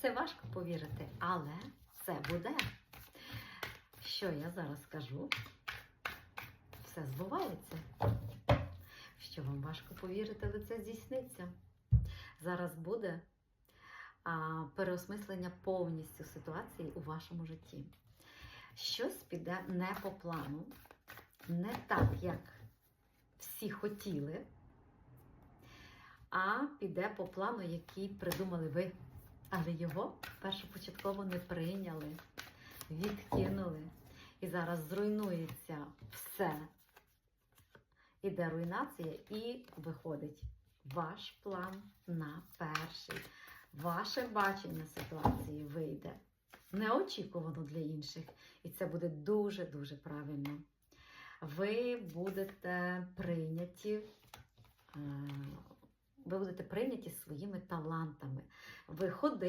Це важко повірити, але це буде. Що я зараз скажу? Все збувається. Що вам важко повірити, але це здійсниться. Зараз буде а, переосмислення повністю ситуації у вашому житті. Щось піде не по плану, не так, як всі хотіли, а піде по плану, який придумали ви. Але його першопочатково не прийняли, відкинули. І зараз зруйнується все. Іде руйнація і виходить ваш план на перший. Ваше бачення ситуації вийде неочікувано для інших. І це буде дуже-дуже правильно. Ви будете прийняті. Ви будете прийняті своїми талантами. Ви.